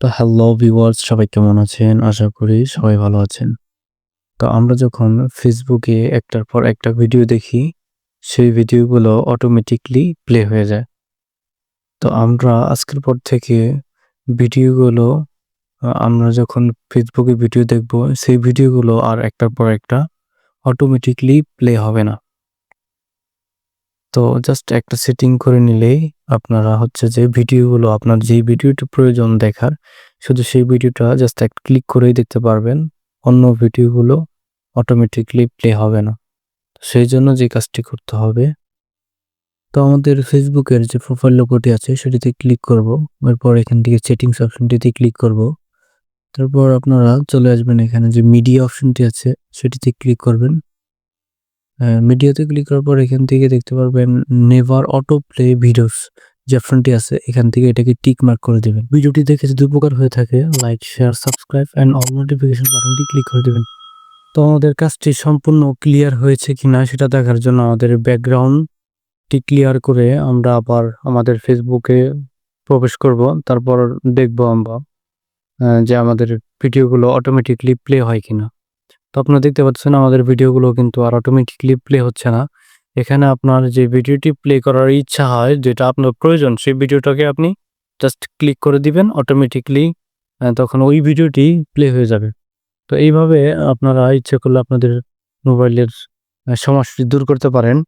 তো hello viewers সবাই কেমন আছেন? আশা করি সবাই ভালো আছেন। তো আমরা যখন ফেসবুকে একটার পর একটা ভিডিও দেখি, সেই ভিডিওগুলো অটোমেটিকলি প্লে হয়ে যায়। তো আমরা আজকের পর থেকে ভিডিওগুলো আমরা যখন ফেসবুকে ভিডিও দেখব, সেই ভিডিওগুলো আর একটার পর একটা অটোমেটিকলি প্লে হবে না। তো জাস্ট একটা সেটিং করে নিলেই আপনারা হচ্ছে যে ভিডিওগুলো আপনার যেই ভিডিওটা প্রয়োজন দেখার, শুধু সেই ভিডিওটা জাস্ট এক ক্লিক করেই দেখতে পারবেন। অন্য ভিডিওগুলো অটোমেটিকলি প্লে হবে না। সেই জন্য যে কাজটি করতে হবে তো আমাদের ফেসবুকের যে প্রোফাইল লোগোটি আছে সেটিতে ক্লিক করব। এরপর এখান থেকে সেটিংস অপশনটিতে ক্লিক করব। তারপর আপনারা চলে আসবেন এখানে যে মিডিয়া অপশনটি আছে সেটিতে ক্লিক করবেন। মিডিয়াতে ক্লিক করার পর এখান থেকে দেখতে পারবেন নেভার অটো প্লে ভিডিওস যে অপশনটি আছে এখান থেকে এটাকে টিক মার্ক করে দিবেন। ভিডিওটি দেখে যদি উপকার হয়ে থাকে like, share, subscribe and all notification বাটনটি ক্লিক করে দিবেন। তো আমাদের কাজটি সম্পূর্ণ ক্লিয়ার হয়েছে কিনা সেটা দেখার জন্য আমাদের ব্যাকগ্রাউন্ডটি ক্লিয়ার করে আমরা আবার আমাদের ফেসবুকে প্রবেশ করব। তারপর দেখব আমরা যে আমাদের ভিডিওগুলো অটোমেটিকলি প্লে হয় কিনা। তো আপনারা দেখতে পাচ্ছেন আমাদের ভিডিওগুলো কিন্তু আর অটোমেটিকলি প্লে হচ্ছে না। এখানে আপনার যে ভিডিওটি প্লে করার ইচ্ছা হয়, যেটা আপনার প্রয়োজন সেই ভিডিওটাকে আপনি জাস্ট ক্লিক করে দিবেন অটোমেটিকলি তখন ওই ভিডিওটি প্লে হয়ে যাবে। তো এইভাবে আপনারা ইচ্ছে করলে আপনাদের মোবাইলের সমস্যাটি দূর করতে পারেন।